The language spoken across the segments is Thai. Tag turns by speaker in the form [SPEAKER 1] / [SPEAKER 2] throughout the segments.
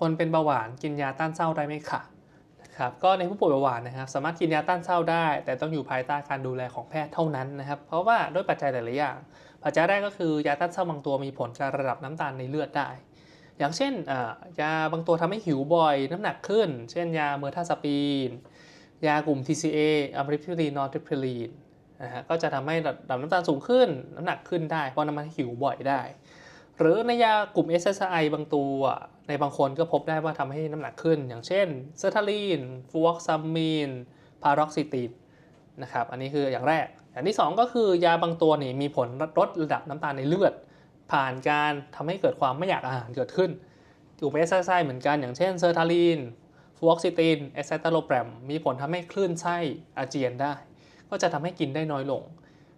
[SPEAKER 1] คนเป็นเบาหวานกินยาต้านเศร้าได้ไหมคะนะครับก็ในผู้ป่วยเบาหวานนะครับสามารถกินยาต้านเศร้าได้ แต่ต้องอยู่ภายใต้การดูแลของแพทย์เท่านั้นนะครับเพราะว่าด้วยปัจจัยหลายๆอย่างปัจจัยแรกก็คือยาต้านเศร้าบางตัวมีผลกับระดับน้ำตาลในเลือดได้ อย่างเช่นยาบางตัวทำให้หิวบ่อย น้ำหนักขึ้น เช่นยาเมอร์ทาซาปีน ยากลุ่ม TCA อะมริพิลีนนอร์ทริพิลีนนะฮะก็จะทำให้ระดับน้ำตาลสูงขึ้น น้ำหนักขึ้นได้เพราะน้ำมันหิวบ่อยได้ หรือในยากลุ่ม SSRI บางตัว ในบางคนก็พบได้ว่าทำให้น้ำหนักขึ้น อย่างเช่นเซอร์ทาลีนฟูออกซัมมีนพารอกซิตินนะครับอันนี้คืออย่างแรก อย่างที่ 2 ก็คือยาบางตัวนี่มีผลลดระดับน้ำตาลในเลือด ผ่านการทำให้เกิดความไม่อยากอาหารเกิดขึ้นกลุ่ม SSRI เหมือนกันอย่างเช่นเซอร์ทาลีนฟูออกซิตินเอสไซตาโลแปรมมีผลทำให้คลื่นไส้อาเจียนได้ ก็จะทำให้กินได้น้อยลง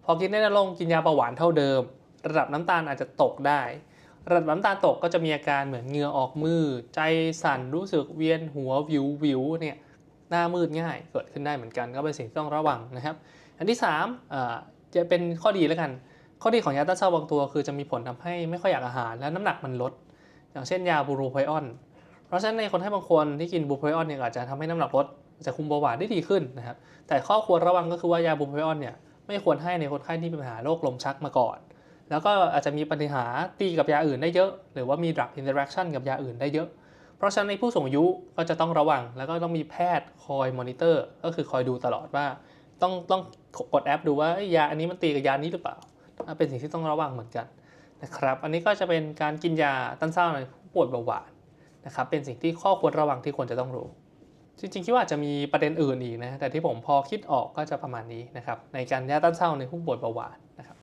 [SPEAKER 1] พอกินได้น้อยลงกินยาเบาหวานเท่าเดิม ระดับน้ำตาลอาจจะตกได้ ระดับน้ำตาตกก็จะมีอาการเหมือนเหงื่อออกมือ ใจสั่นรู้สึกเวียนหัววิววิวเนี่ยหน้ามืดง่ายเกิดขึ้นได้เหมือนกันก็เป็นสิ่งที่ต้องระวังนะครับ อันที่3าจะเป็นข้อดีแล้วกัน ข้อดีของยาต้านเศร้าบางตัว คือจะมีผลทำให้ไม่ค่อยอยากอาหาร และน้ำหนักมันลด อย่างเช่นยาบูโรไพออน เพราะฉะนั้นในคนไข้บางคนที่กินบูโพออนเนี่ยอาจจะทำให้น้ำหนักลดจะคุมเบาหวานได้ดีขึ้นนะครับแต่ข้อควรระวังก็คือว่ายาบูโพออนเนี่ยไม่ควรให้ในคนไข้ที่มีปัญหาโรคลมชักมาก่อน แล้วก็อาจจะมีปัญหาตีกับยาอื่นได้เยอะ หรือว่ามี drug interaction กับยาอื่นได้เยอะ เพราะฉะนั้นในผู้สูงอายุก็จะต้องระวัง แล้วก็ต้องมีแพทย์คอยมอนิเตอร์ ก็คือคอยดูตลอดว่า ต้องต้องกดแอปดูว่ายาอันนี้มันตีกับยานี้หรือเปล่า เป็นสิ่งที่ต้องระวังเหมือนกันนะครับ อันนี้ก็จะเป็นการกินยาต้านเศร้าในผู้ป่วยเบาหวานนะครับ เป็นสิ่งที่ข้อควรระวังที่ควรจะต้องรู้ จริงๆคิดว่าอาจจะมีประเด็นอื่นอีกนะ แต่ที่ผมพอคิดออกก็จะประมาณนี้นะครับ ในการยาต้านเศร้าในผู้ป่วยเบาหวานนะครับ